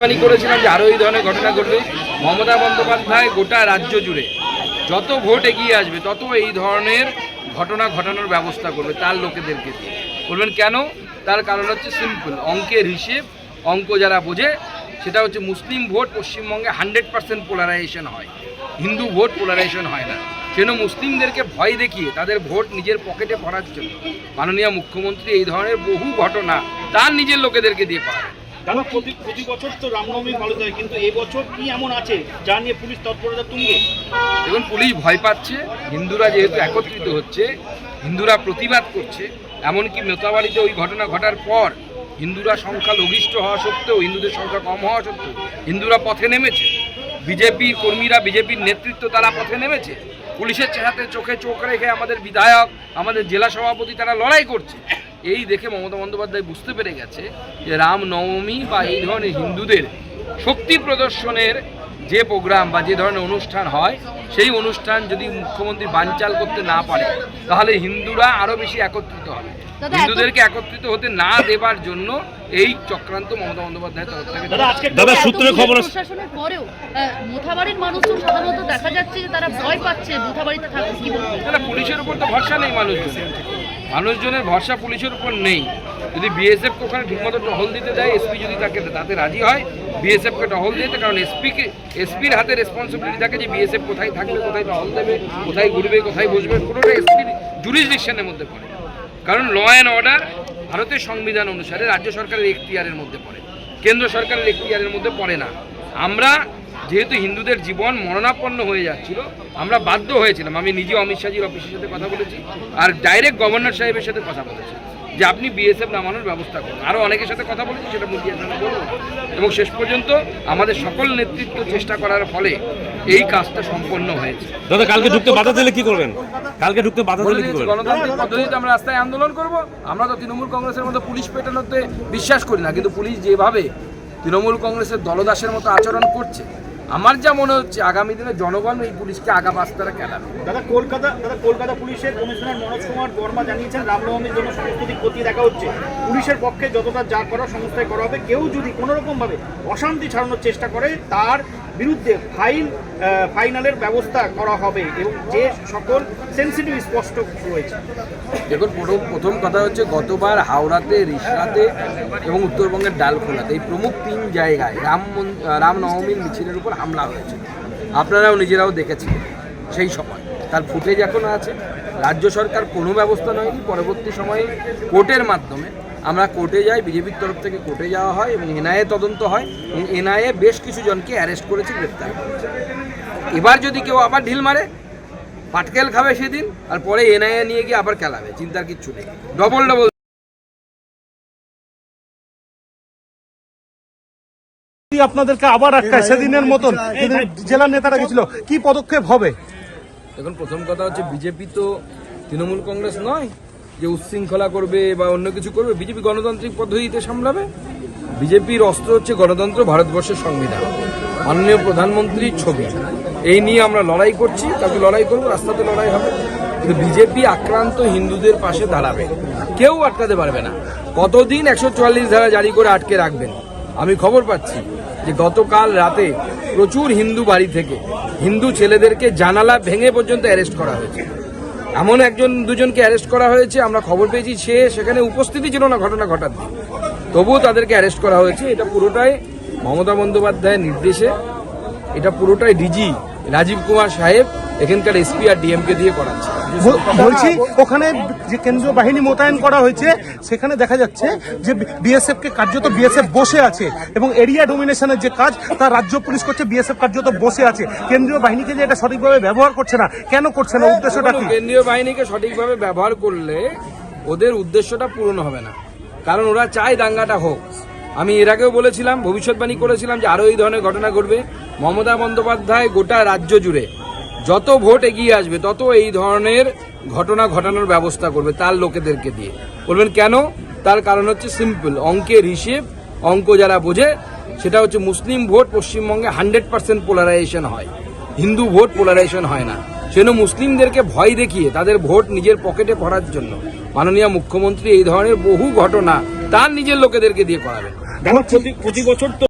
আমি করেছিলাম যে আরও এই ধরনের ঘটনা ঘটবে মমতা বন্দ্যোপাধ্যায় গোটা রাজ্য জুড়ে যত ভোট এগিয়ে আসবে, তত এই ধরনের ঘটনা ঘটানোর ব্যবস্থা করবে তার লোকেদেরকে দিয়ে। বলবেন, কেন? তার কারণ হচ্ছে সিম্পল অঙ্কের হিসেব, অঙ্ক যারা বোঝে, সেটা হচ্ছে মুসলিম ভোট পশ্চিমবঙ্গে হান্ড্রেড পার্সেন্ট পোলারাইজেশন হয়। হিন্দু ভোট পোলারাইজেশন হয় না। সেজন্য মুসলিমদেরকে ভয় দেখিয়ে তাদের ভোট নিজের পকেটে ভরার জন্য মাননীয় মুখ্যমন্ত্রী এই ধরনের বহু ঘটনা তার নিজের লোকেদেরকে দিয়ে পারে দাদা, প্রতি প্রতি বছর তো রামনবমী পালিত হয় কিন্তু এবছর কি এমন আছে যা নিয়ে পুলিশ তৎপরতা তুলবে দেখুন, পুলিশ ভয় পাচ্ছে, হিন্দুরা যেহেতু একত্রিত হচ্ছে, হিন্দুরা প্রতিবাদ করছে, এমনকি মেতাবাড়িতে ওই ঘটনা ঘটার পর হিন্দুরা সংখ্যা লঘিষ্ঠ হওয়া সত্ত্বেও, হিন্দুদের সংখ্যা কম হওয়া সত্ত্বেও, হিন্দুরা পথে নেমেছে। বিজেপি কর্মীরা, বিজেপির নেতৃত্ব তারা পথে নেমেছে। পুলিশের চেহারাতে চোখে চোখ রেখে আমাদের বিধায়ক, আমাদের জেলা সভাপতি তারা লড়াই করছে। এই দেখে মমতা বন্দ্যোপাধ্যায় বুঝতে পেরে গেছে যে রামনবমী বা এই ধরনের হিন্দুদের শক্তি প্রদর্শনের যে প্রোগ্রাম বা যে ধরনের অনুষ্ঠান হয় সেই অনুষ্ঠান যদি মুখ্যমন্ত্রী বানচাল করতে না পারে তাহলে হিন্দুরা আরও বেশি একত্রিত হবে। হিন্দুদেরকে একত্রিত হতে না দেবার জন্য এই চক্রান্ত মমতা বন্দ্যোপাধ্যায়ের তরফ থেকে দাদা সূত্রে খবর আছে- প্রশাসনের পরেও মোথাবাড়ির মানুষ সাধারণত দেখা যাচ্ছে যে তারা ভয় পাচ্ছে মোথাবাড়িতে থাকতে কি পুলিশের উপর তো ভরসা নেই মানুষজনের। মানুষজনের ভরসা পুলিশের উপর নেই। যদি বিএসএফ ওখানে ঠিকমতো টহল দিতে দেয় এসপি যদি তাকে তাতে রাজি হয় বিএসএফকে টহল দিতে কারণ এসপিকে এসপির হাতে রেসপন্সিবিলিটি থাকে যে বিএসএফ কোথায় থাকবে কোথায় টহল দেবে কোথায় ঘুরবে কোথায় বসবে পুরোটা এসপির জুরিসডিকশনের মধ্যে পড়ে। কারণ ল অ্যান্ড অর্ডার ভারতের সংবিধান অনুসারে রাজ্য সরকারের এখতিয়ারের মধ্যে পড়ে। কেন্দ্র সরকারের এখতিয়ারের মধ্যে পড়ে না। আমরা যেহেতু হিন্দুদের জীবন মরণাপন্ন হয়ে যাচ্ছিল, আমরা বাধ্য হয়েছিলাম। আমি নিজে অমিত শাহজির অফিসের সাথে কথা বলেছি আর ডাইরেক্ট গভর্নর সাহেবের সাথে কথা বলেছি। যে আপনি বিএসএফ নামানোর ব্যবস্থা করুন। আরও অনেকের সাথে কথা বলেছি সেটা সামনে বলব। এবং শেষ পর্যন্ত আমাদের সকল নেতৃত্ব চেষ্টা করার ফলে এই কাজটা সম্পন্ন হয়েছে। দাদা কালকে ঢুকতে বাধা দিলে কি করবেন? কালকে ঢুকতে বাধা দিলে কি করবেন? গণতান্ত্রিক পদ্ধতিতে আমরা রাস্তায় আন্দোলন করব। আমরা তো তৃণমূল কংগ্রেসের মতো পুলিশ পেটানোতে বিশ্বাস করি না কিন্তু পুলিশ যেভাবে তৃণমূল কংগ্রেসের দলদাসের মতো আচরণ করছে আমার যা মনে হচ্ছে, আগামী দিনে জনগণ এই পুলিশকে আগা পাঁচতারা কেনা দাদা, কলকাতা দাদা, কলকাতা পুলিশের কমিশনার মনোজ কুমার বর্মা জানিয়েছেন, রামনবমীর জন্য সমস্ত দিক দেখা হচ্ছে। পুলিশের পক্ষে যতটা যা করা, সংস্থায় করা হবে। কেউ যদি কোনোরকমভাবে অশান্তি ছাড়ানোর চেষ্টা করে, তার বিরুদ্ধে আহ, ফাইনালের ব্যবস্থা করা হবে এবং যে সকল সেন্সিটিভ স্পষ্ট রয়েছে। দেখুন প্রথম প্রথম কথা হচ্ছে গতবার হাওড়াতে রিসরাতে এবং উত্তরবঙ্গের ডালখোলাতে এই প্রমুখ তিন জায়গায় রাম মন- রাম নবমীর মিছিলের উপর হামলা হয়েছে। আপনারাও নিজেরাও দেখেছেন সেই সময়। তার ফুটেজ এখনও আছে। রাজ্য সরকার কোনো ব্যবস্থা নয়নি। পরবর্তী সময়ে কোর্টের মাধ্যমে আমরা কোর্টে যাই বিজেপির তরফ থেকে কোর্টে যাওয়া হয় এবং এনআইএ তদন্ত হয় এবং এনআইএ বেশ কিছু জনকে অ্যারেস্ট করেছে গ্রেপ্তার করেছে। এবার যদি কেউ আবার ঢিল মারে পাটকেল খাবে সেদিন আর পরে এনআইএ নিয়ে গিয়ে আবার খেলাবে চিন্তার কিচ্ছু নেই। ডবল ডবল আপনাদেরকে আবার আটকায় সেদিনের মতন জেলার নেতারা গেছিল কি পদক্ষেপ হবে? এখন প্রথম কথা হচ্ছে বিজেপি তো তৃণমূল কংগ্রেস নয় যে উচ্ছৃঙ্খলা করবে বা অন্য কিছু করবে, বিজেপি গণতান্ত্রিক পদ্ধতিতে সামলাবে? বিজেপির অস্ত্র হচ্ছে গণতন্ত্র, ভারতবর্ষের সংবিধান। মাননীয় প্রধানমন্ত্রীর ছবি। এই নিয়ে আমরা লড়াই করছি তাকে লড়াই করব, রাস্তাতে লড়াই হবে। কিন্তু বিজেপি আক্রান্ত হিন্দুদের পাশে দাঁড়াবে। কেউ আটকাতে পারবে না। কতদিন একশো চুয়াল্লিশ ধারা জারি করে আটকে রাখবেন? আমি খবর পাচ্ছি যে গতকাল রাতে প্রচুর হিন্দু বাড়ি থেকে হিন্দু ছেলেদেরকে জানালা ভেঙে পর্যন্ত অ্যারেস্ট করা হয়েছে। এমন একজন দুজনকে অ্যারেস্ট করা হয়েছে, আমরা খবর পেয়েছি, সে সেখানে উপস্থিতি ছিল না ঘটনা ঘটাতে তবুও তাদেরকে অ্যারেস্ট করা হয়েছে, এটা পুরোটাই মমতা বন্দ্যোপাধ্যায়ের নির্দেশে, এটা পুরোটাই ডিজি রাজীব কুমার সাহেব এখানকার এসপি আর ডিএমকে দিয়ে করাচ্ছে। বলছি ওখানে যে কেন্দ্রীয় বাহিনী মোতায়েন করা হয়েছে সেখানে দেখা যাচ্ছে যে বিএসএফ কে কার্যত বিএসএফ বসে আছে এবং এরিয়া ডোমিনেশনের যে কাজ তা রাজ্য পুলিশ করছে বিএসএফ কার্যত বসে আছে। কেন্দ্রীয় বাহিনীকে যে এটা সঠিকভাবে ব্যবহার করছে না কেন করছে না উদ্দেশ্যটা কি? কেন্দ্রীয় বাহিনীকে সঠিকভাবে ব্যবহার করলে ওদের উদ্দেশ্যটা পূরণ হবে না। কারণ ওরা চায় দাঙ্গাটা হোক। আমি এর আগেও বলেছিলাম ভবিষ্যৎবাণী করেছিলাম যে আরও এই ধরনের ঘটনা ঘটবে। মমতা বন্দ্যোপাধ্যায় গোটা রাজ্য জুড়ে যত ভোট এগিয়ে আসবে, তত এই ধরনের ঘটনা ঘটানোর ব্যবস্থা করবে তার লোকেদেরকে দিয়ে। বলবেন কেন? তার কারণ হচ্ছে সিম্পল অঙ্কের হিসেব, অঙ্ক যারা বোঝে, সেটা হচ্ছে মুসলিম ভোট পশ্চিমবঙ্গে হান্ড্রেড পার্সেন্ট পোলারাইজেশন হয়। হিন্দু ভোট পোলারাইজেশন হয় না। সেজন্য মুসলিমদেরকে ভয় দেখিয়ে, তাদের ভোট নিজের পকেটে ভরার জন্য মাননীয় মুখ্যমন্ত্রী এই ধরনের বহু ঘটনা তার নিজের লোকেদেরকে দিয়ে করাবেন। প্রতি বছর তো